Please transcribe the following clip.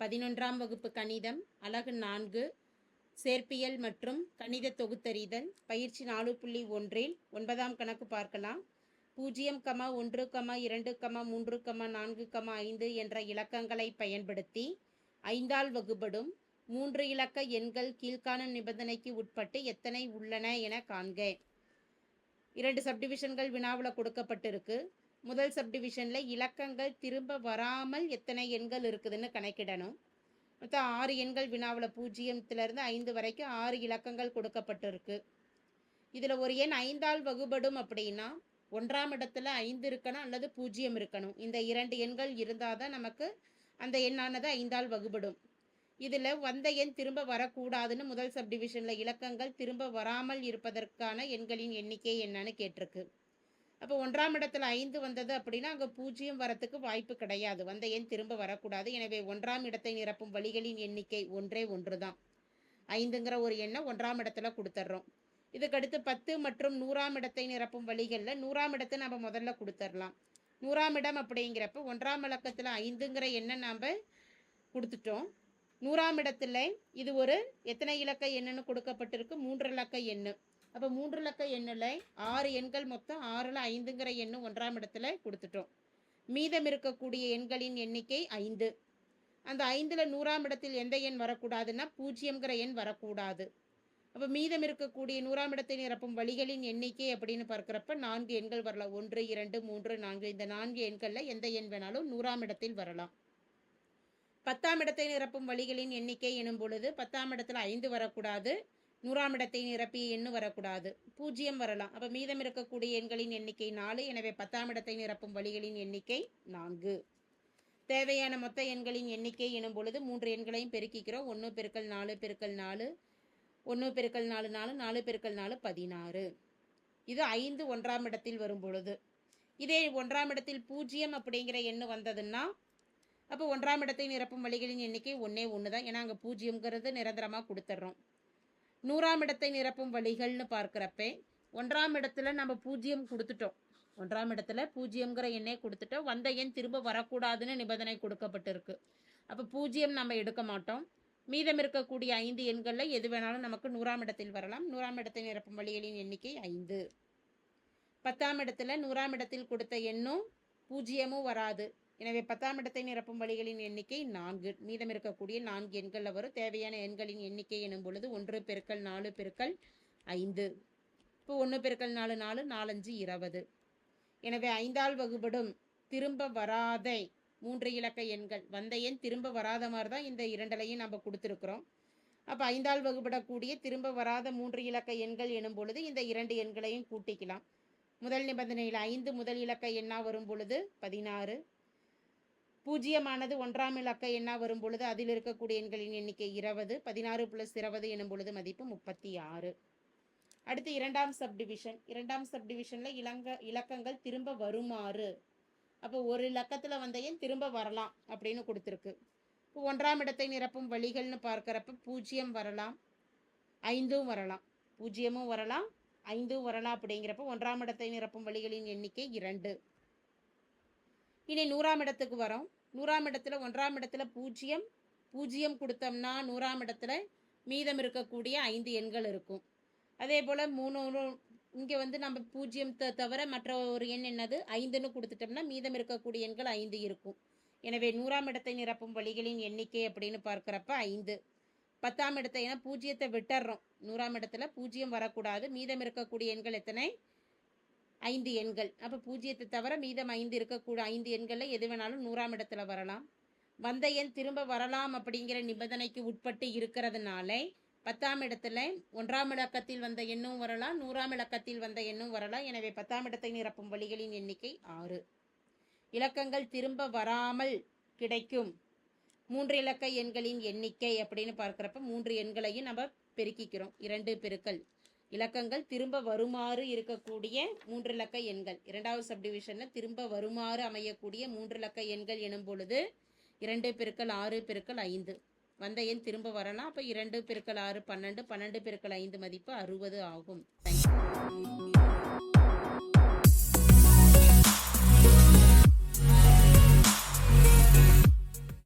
பதினொன்றாம் வகுப்பு கணிதம் அலகு நான்கு சேர்ப்பியல் மற்றும் கணித தொகுத்தறிதல் பயிற்சி நாலு புள்ளி ஒன்றில் ஒன்பதாம் கணக்கு பார்க்கலாம். பூஜ்ஜியம் கமா ஒன்று கமா இரண்டு கமா மூன்று கமா நான்கு கமா ஐந்து என்ற இலக்கங்களை பயன்படுத்தி ஐந்தால் வகுபடும் மூன்று இலக்க எண்கள் கீழ்காணும் நிபந்தனைக்கு உட்பட்டு எத்தனை உள்ளன என காண்க. இரண்டு சப்டிவிஷன்கள் வினாவில் கொடுக்கப்பட்டிருக்கு. முதல் சப்டிவிஷனில் இலக்கங்கள் திரும்ப வராமல் எத்தனை எண்கள் இருக்குதுன்னு கணக்கிடணும். மொத்தம் ஆறு எண்கள் வினாவில் பூஜ்ஜியத்துலேருந்து ஐந்து வரைக்கும் ஆறு இலக்கங்கள் கொடுக்கப்பட்டிருக்கு. இதில் ஒரு எண் ஐந்தால் வகுபடும் அப்படின்னா ஒன்றாம் இடத்துல ஐந்து இருக்கணும் அல்லது பூஜ்ஜியம் இருக்கணும். இந்த இரண்டு எண்கள் இருந்தால் தான் நமக்கு அந்த எண்ணானது ஐந்தால் வகுபடும். இதில் வந்த எண் திரும்ப வரக்கூடாதுன்னு முதல் சப்டிவிஷனில் இலக்கங்கள் திரும்ப வராமல் இருப்பதற்கான எண்களின் எண்ணிக்கை என்னன்னு கேட்டிருக்கு. அப்போ ஒன்றாம் இடத்துல ஐந்து வந்தது அப்படின்னா அங்கே பூஜ்ஜியம் வரத்துக்கு வாய்ப்பு கிடையாது. வந்த எண் திரும்ப வரக்கூடாது. எனவே ஒன்றாம் இடத்தை நிரப்பும் வழிகளின் எண்ணிக்கை ஒன்றே ஒன்று தான் ஐந்துங்கிற ஒரு எண்ணை ஒன்றாம் இடத்துல கொடுத்துட்றோம் இதுக்கடுத்து பத்து மற்றும் நூறாம் இடத்தை நிரப்பும் வழிகளில் நூறாம் இடத்தை நம்ம முதல்ல கொடுத்துடலாம் நூறாம் இடம் அப்படிங்கிறப்ப ஒன்றாம் இலக்கத்தில் ஐந்துங்கிற எண்ணம் நாம் கொடுத்துட்டோம். நூறாம் இடத்துல இது ஒரு எத்தனை இலக்க எண்ணுன்னு கொடுக்கப்பட்டிருக்கு? மூன்று இலக்க எண்ணு. அப்போ மூன்று இலக்க எண்ணில் ஆறு எண்கள் மொத்தம் ஆறில் ஐந்துங்கிற எண்ணு ஒன்றாம் இடத்துல கொடுத்துட்டோம். மீதம் இருக்கக்கூடிய எண்களின் எண்ணிக்கை ஐந்து. அந்த ஐந்தில் நூறாம் இடத்தில் எந்த எண் வரக்கூடாதுன்னா பூஜ்ஜியம்ங்கிற எண் வரக்கூடாது. அப்போ மீதம் இருக்கக்கூடிய நூறாம் இடத்தை நிரப்பும் வழிகளின் எண்ணிக்கை அப்படின்னு பார்க்குறப்ப நான்கு எண்கள் வரலாம் ஒன்று இரண்டு மூன்று நான்கு. இந்த நான்கு எண்களில் எந்த எண் வேணாலும் நூறாம் இடத்தில் வரலாம். பத்தாம் இடத்தை நிரப்பும் வழிகளின் எண்ணிக்கை எனும் பொழுது பத்தாம் இடத்துல ஐந்து வரக்கூடாது. நூறாம் இடத்தை நிரப்பிய எண்ணு வரக்கூடாது. பூஜ்ஜியம் வரலாம். அப்போ மீதம் இருக்கக்கூடிய எண்களின் எண்ணிக்கை நாலு. எனவே பத்தாம் இடத்தை நிரப்பும் வழிகளின் எண்ணிக்கை நான்கு. தேவையான மொத்த எண்களின் எண்ணிக்கை எனும் பொழுது மூன்று எண்களையும் பெருக்கிக்கிறோம். ஒன்று பெருக்கல் நாலு பெருக்கல் நாலு. ஒன்று பெருக்கல் நாலு நாலு நாலு பெருக்கல் நாலு பதினாறு. இது ஐந்து ஒன்றாம் இடத்தில் வரும் பொழுது. இதே ஒன்றாம் இடத்தில் பூஜ்ஜியம் அப்படிங்கிற எண்ணு வந்ததுன்னா அப்போ ஒன்றாம் இடத்தை நிரப்பும் வழிகளின் எண்ணிக்கை ஒன்றே ஒன்று தான் ஏன்னா அங்கே பூஜ்ஜியங்கிறது நிரந்தரமாக கொடுத்துட்றோம் நூறாம் இடத்தை நிரப்பும் வழிகள்னு பார்க்குறப்ப ஒன்றாம் இடத்துல நம்ம பூஜ்ஜியம் கொடுத்துட்டோம். ஒன்றாம் இடத்துல பூஜ்ஜியங்கிற எண்ணை கொடுத்துட்டோம். வந்த எண் திரும்ப வரக்கூடாதுன்னு நிபந்தனை கொடுக்கப்பட்டிருக்கு. அப்போ பூஜ்ஜியம் நம்ம எடுக்க மாட்டோம். மீதம் இருக்கக்கூடிய ஐந்து எண்களில் எது வேணாலும் நமக்கு நூறாம் இடத்தில் வரலாம். நூறாம் இடத்தை நிரப்பும் வழிகளின் எண்ணிக்கை ஐந்து. பத்தாம் இடத்துல நூறாம் இடத்தில் கொடுத்த எண்ணும் பூஜ்ஜியமும் வராது. எனவே பத்தாம் இடத்தை நிரப்பும் வழிகளின் எண்ணிக்கை நான்கு. மீதம் இருக்கக்கூடிய நான்கு எண்களில் வரும் தேவையான எண்களின் எண்ணிக்கை எனும் பொழுது ஒன்று பெருக்கல் நாலு பெருக்கல் ஐந்து. இப்போ ஒன்று பெருக்கல் நாலு நாலு நாலஞ்சு இருபது. எனவே ஐந்தால் வகுபடும் திரும்ப வராத மூன்று இலக்க எண்கள். வந்த எண் திரும்ப வராத மாதிரி தான் இந்த இரண்டலையும் நம்ம கொடுத்துருக்குறோம். அப்போ ஐந்தால் வகுபடக்கூடிய திரும்ப வராத மூன்று இலக்க எண்கள் எனும் பொழுது இந்த இரண்டு எண்களையும் கூட்டிக்கலாம். முதல் நிபந்தனையில் ஐந்து முதல் இலக்க எண்ணாக வரும் பொழுது பதினாறு. பூஜ்ஜியமானது ஒன்றாம் இலக்க எண்ணா வரும் பொழுது அதில் இருக்கக்கூடிய எண்களின் எண்ணிக்கை இருபது பதினாறு பிளஸ் இருபது எனும் பொழுது மதிப்பு முப்பத்தி ஆறு அடுத்து இரண்டாம் சப்டிவிஷன் இரண்டாம் சப்டிவிஷனில் இலங்க இலக்கங்கள் திரும்ப வருமாறு. அப்போ ஒரு இலக்கத்தில் வந்த எண் திரும்ப வரலாம் அப்படின்னு கொடுத்துருக்கு. இப்போ ஒன்றாம் இடத்தை நிரப்பும் வழிகள்னு பார்க்குறப்ப பூஜ்ஜியம் வரலாம் ஐந்தும் வரலாம். பூஜ்ஜியமும் வரலாம் ஐந்தும் வரலாம் அப்படிங்கிறப்ப ஒன்றாம் இடத்தை நிரப்பும் வழிகளின் எண்ணிக்கை இரண்டு. இனி நூறாம் இடத்துக்கு வரோம். நூறாம் இடத்துல ஒன்றாம் இடத்துல பூஜ்ஜியம். பூஜ்ஜியம் கொடுத்தோம்னா நூறாம் இடத்துல மீதம் இருக்கக்கூடிய ஐந்து எண்கள் இருக்கும். அதே போல் மூணு இங்கே வந்து நம்ம பூஜ்ஜியம் த தவிர மற்ற ஒரு எண் என்னது? ஐந்துன்னு கொடுத்துட்டோம்னா மீதம் இருக்கக்கூடிய எண்கள் ஐந்து இருக்கும். எனவே நூறாம் இடத்தை நிரப்பும் வழிகளின் எண்ணிக்கை அப்படின்னு பார்க்குறப்ப ஐந்து. பத்தாம் இடத்தை ஏன்னா பூஜ்ஜியத்தை விட்டுறோம். நூறாம் இடத்துல பூஜ்ஜியம் வரக்கூடாது. மீதம் இருக்கக்கூடிய எண்கள் எத்தனை? ஐந்து எண்கள். அப்போ பூஜ்ஜியத்தை தவிர மீதம் ஐந்து இருக்கக்கூட ஐந்து எண்களில் எது வேணாலும் நூறாம் இடத்துல வரலாம். வந்த எண் திரும்ப வரலாம் அப்படிங்கிற நிபந்தனைக்கு உட்பட்டு இருக்கிறதுனால பத்தாம் இடத்துல ஒன்றாம் இலக்கத்தில் வந்த எண்ணும் வரலாம் நூறாம் இலக்கத்தில் வந்த எண்ணும் வரலாம். எனவே பத்தாம் இடத்தை நிரப்பும் வழிகளின் எண்ணிக்கை ஆறு. இலக்கங்கள் திரும்ப வராமல் கிடைக்கும். மூன்று இலக்க எண்களின் எண்ணிக்கை அப்படின்னு பார்க்குறப்ப மூன்று எண்களையும் நம்ம பெருக்கிக்கிறோம். இரண்டு பெருக்கல். இலக்கங்கள் திரும்ப வருமாறு இருக்கக்கூடிய மூன்று இலக்க எண்கள். இரண்டாவது சப்டிவிஷனில் திரும்ப வருமாறு அமையக்கூடிய மூன்று இலக்க எண்கள் எனும் பொழுது இரண்டு பெருக்கள் ஆறு பெருக்கள் ஐந்து. வந்த எண் திரும்ப வரலாம். அப்போ இரண்டு பெருக்கள் ஆறு பன்னெண்டு பன்னெண்டு பெருக்கள் ஐந்து மதிப்பு அறுபது ஆகும். தேங்க்யூ